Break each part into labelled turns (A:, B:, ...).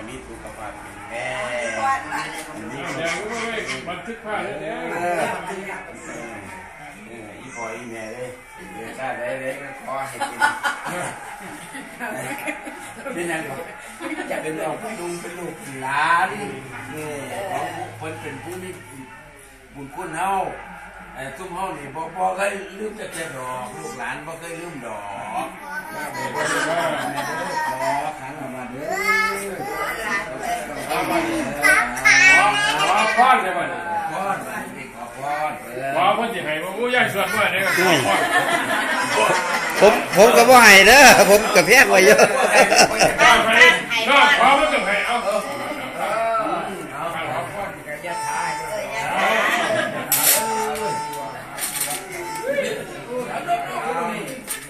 A: ให้มีสุขภาพแข็งแรงแดงก็ไม่บั
B: นทึกภาพเลยเนี่ย
A: อีพออีแม่เลยเดี๋ยวชาได้เลยก็ขอให้กินเป็นยังไงจะเป็นลูกลุงเป็นลูกหลานนี่ของคนเป็นผู้มีบุญคุณเฮาไอ้ตุ้มเฮานี่บ่บ่เคยลืมจะเจ็ดดอก ลูกหลานบ่เคยลืมดอก
C: แม่บ่ได้ว่า
A: แม่บ่ได้ขอขันออกมาเด้อ ขอ
B: ข อพรเลยบ่เนี่ย
A: พรนี่ขอพรเออขอ
B: พ่อจะให้มาผู้ย่ายส่วนว่าเนี่ยขอพรผมผมก็บ่ให้เด้อผมก็แพ
D: งไว้เยอะ
A: ขอให้
C: ก็ขอมั
B: นก็ให้เอาเอา
E: ข
A: อพ
E: รกับยะถาให้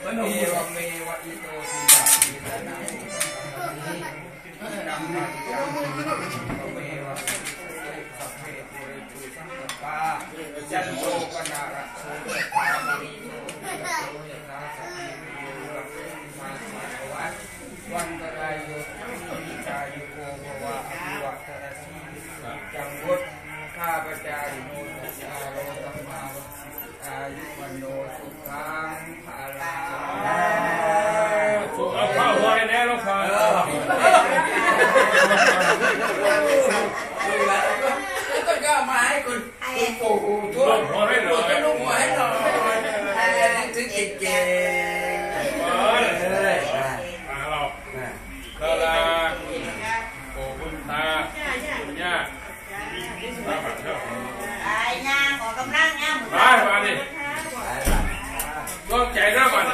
A: มันมี
E: จันโตปนาระโสปามิโนยะโสยะตาสัพพิโยระมาสมาวัตวันตรายโยมิจายโกภวะอภิวัตรสีจังวุฒข้าพเจ้าโนตัสสะโลตัมมาวัสสิอายุวันโนสุขังภาลา
A: สุขภาพไ
B: ว้แน่ลูกพ่อแล้ว
A: ก็ก็มาให้คุณคุณปู่ หัวได้เลย ลูกหัวให้หน่อยถึงเก่งเก่งเลย
C: เอ
B: าตาลาโอ้คุณตาคุณย่า
C: ตาบัด
B: เท่าไอ
C: ้ย่าขอกำลังย่าหมดไปมาดิ
B: ต้องใจนะมัน